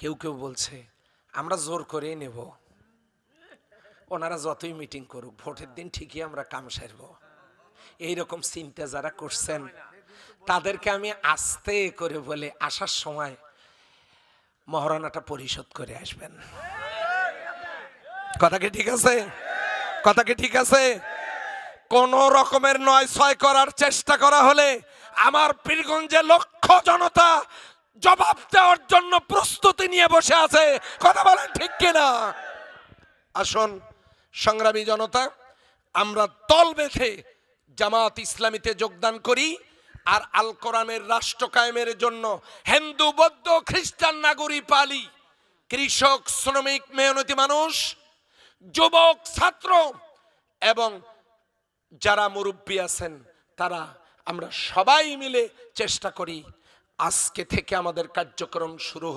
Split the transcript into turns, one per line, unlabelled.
কেউ কেউ বলছে, আমরা জোর করেই নেব। ওনারা যতই মিটিং করুক, ভোটের দিন ঠিকই আমরা কাম সারব। এইরকম চিন্তা যারা করছেন, তাদেরকে আমি আস্তে করে বলে আসার সময় মহারণাটা পরিশোধ করে আসবেন। কথা কি ঠিক আছে? কথা কি ঠিক আছে? কোন রকমের নয় ছয় করার চেষ্টা করা হলে আমার পীরগঞ্জে লক্ষ জনতা জবাব দেওয়ার জন্য নিয়ে বসে আছে। কথা বলেন ঠিক কিনা? আসুন, সংগ্রামী জনতা, আমরা দল বেঁধে জামাত ইসলামীতে যোগদান করি আর আল কোরআনের রাষ্ট্র কায়েমের জন্য হিন্দু, বৌদ্ধ, খ্রিস্টান, নাগরিক, পালি, কৃষক, শ্রমিক, মেহনতি মানুষ, যুবক, ছাত্র এবং যারা মুরব্বী আছেন, তারা আমরা সবাই মিলে চেষ্টা করি আজকে থেকে আমাদের কার্যক্রম শুরু হোক।